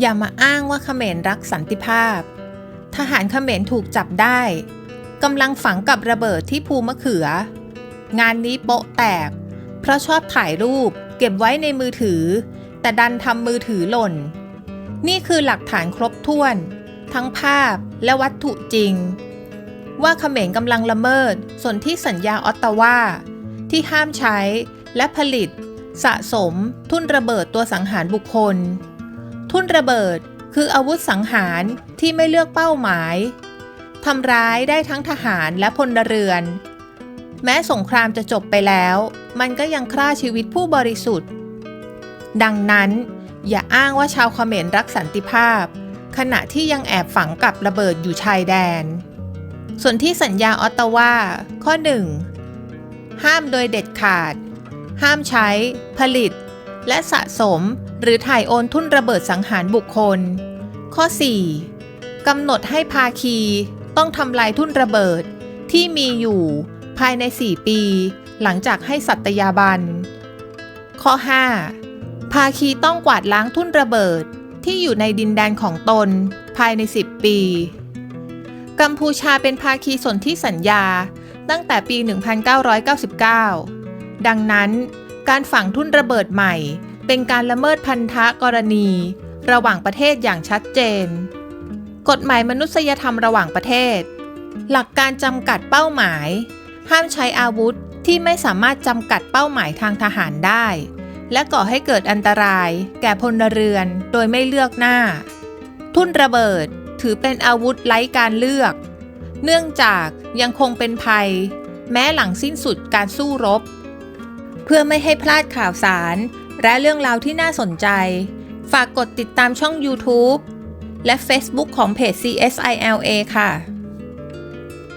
อย่ามาอ้างว่าเขมรรักสันติภาพ ทหารเขมรถูกจับได้กำลังฝังกับระเบิดที่ภูมะเขือ งานนี้โปะแตก เพราะชอบถ่ายรูปเก็บไว้ในมือถือ แต่ดันทำมือถือหล่น นี่คือหลักฐานครบถ้วน ทั้งภาพและวัตถุจริง ว่าเขมรกำลังละเมิดส่วนที่สัญญาออตตาวาที่ห้ามใช้และผลิต สะสม ทุ่นระเบิดตัวสังหารบุคคล ทุ่นระเบิดคืออาวุธสังหารที่ไม่เลือกเป้าหมายทำร้ายได้ทั้งทหารและพลเรือน แม้สงครามจะจบไปแล้ว มันก็ยังฆ่าชีวิตผู้บริสุทธิ์ ดังนั้น อย่าอ้างว่าชาวเขมรรักสันติภาพ ขณะที่ยังแอบฝังกับระเบิดอยู่ชายแดน ส่วนที่สัญญาออตตาวาข้อ 1. ห้ามโดยเด็ดขาด ห้ามใช้ ผลิต และสะสมหรือถ่ายโอนทุนระเบิดสังหารบุคคล ข้อ 4. กำหนดให้ภาคีต้องทำลายทุนระเบิดที่มีอยู่ภายใน 4 ปี หลังจากให้สัตยาบัน ข้อ 5. ภาคีต้องกวาดล้างทุนระเบิดที่อยู่ในดินแดนของตนภายใน 10 ปี กัมพูชาเป็นภาคีสนธิสัญญาตั้งแต่ปี 1999 ดังนั้น การฝังทุ่นระเบิดใหม่ เป็นการละเมิดพันธะกรณี ระหว่างประเทศอย่างชัดเจน กฎหมายมนุษยธรรมระหว่างประเทศ หลักการจำกัดเป้าหมาย ห้ามใช้อาวุธที่ไม่สามารถจำกัดเป้าหมายทางทหารได้ และก่อให้เกิดอันตราย แก่พลเรือนโดยไม่เลือกหน้า ทุ่นระเบิดถือเป็นอาวุธไร้การเลือก เนื่องจากยังคงเป็นภัย แม้หลังสิ้นสุดการสู้รบ เพื่อไม่ให้พลาดข่าวสาร และเรื่องราวที่น่าสนใจ ฝากกดติดตามช่อง YouTube และ Facebook ของเพจ CSILA ค่ะ